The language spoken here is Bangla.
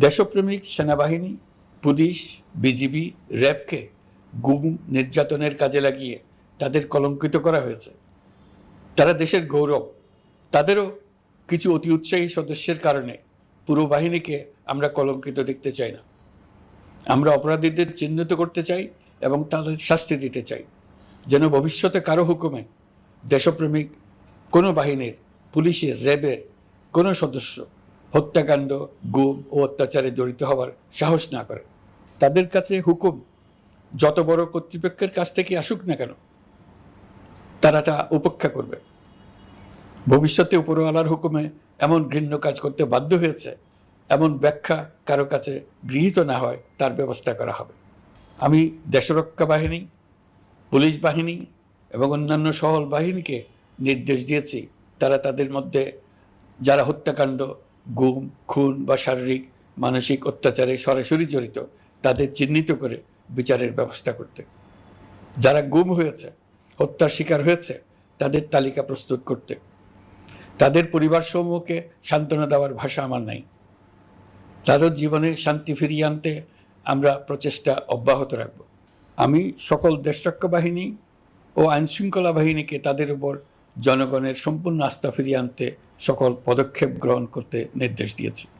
দেশপ্রেমিক সেনাবাহিনী, পুলিশ, বিজিবি, র্যাবকে গুম নির্যাতনের কাজে লাগিয়ে তাদের কলঙ্কিত করা হয়েছে। তারা দেশের গৌরব, তাদেরও কিছু অতি উৎসাহী সদস্যের কারণে পুরো বাহিনীকে আমরা কলঙ্কিত দেখতে চাই না। আমরা অপরাধীদের চিহ্নিত করতে চাই এবং তাদের শাস্তি দিতে চাই। যেন ভবিষ্যতে কারও হুকুমে দেশপ্রেমিক কোনো বাহিনীর, পুলিশের, র্যাবের কোনো সদস্য হত্যাকাণ্ড, গুম ও অত্যাচারে জড়িত হওয়ার সাহস না করে। তাদের কাছে হুকুম, যত বড় কর্তৃপক্ষের কাছ থেকে আসুক না কেন, তারা তা উপেক্ষা করবে। ভবিষ্যতে উপরওয়ালার হুকুমে এমন ঘৃণ্য কাজ করতে বাধ্য হয়েছে, এমন ব্যাখ্যা কারও কাছে গৃহীত না হয়, তার ব্যবস্থা করা হবে। আমি দেশরক্ষা বাহিনী, পুলিশ বাহিনী এবং অন্যান্য সহল বাহিনীকে নির্দেশ দিয়েছি। তারা তাদের মধ্যে যারা হত্যাকাণ্ড গুম, খুন বা শারীরিক, মানসিক অত্যাচারে সরাসরি জড়িত, তাদের চিহ্নিত করে বিচারের ব্যবস্থা করতে। যারা গুম হয়েছে, হত্যার শিকার হয়েছে, তাদের তালিকা প্রস্তুত করতে। তাদের পরিবার সমূহকে সান্ত্বনা দেওয়ার ভাষা আমার নাই। তাদের জীবনে শান্তি ফিরিয়ে আনতে আমরা প্রচেষ্টা অব্যাহত রাখব। আমি সকল দেশরক্ষা বাহিনী ও আইনশৃঙ্খলা বাহিনীকে তাদের উপর জনগণের সম্পূর্ণ আস্থা ফিরিয়ে আনতে সকল পদক্ষেপ গ্রহণ করতে নির্দেশ দিয়েছি।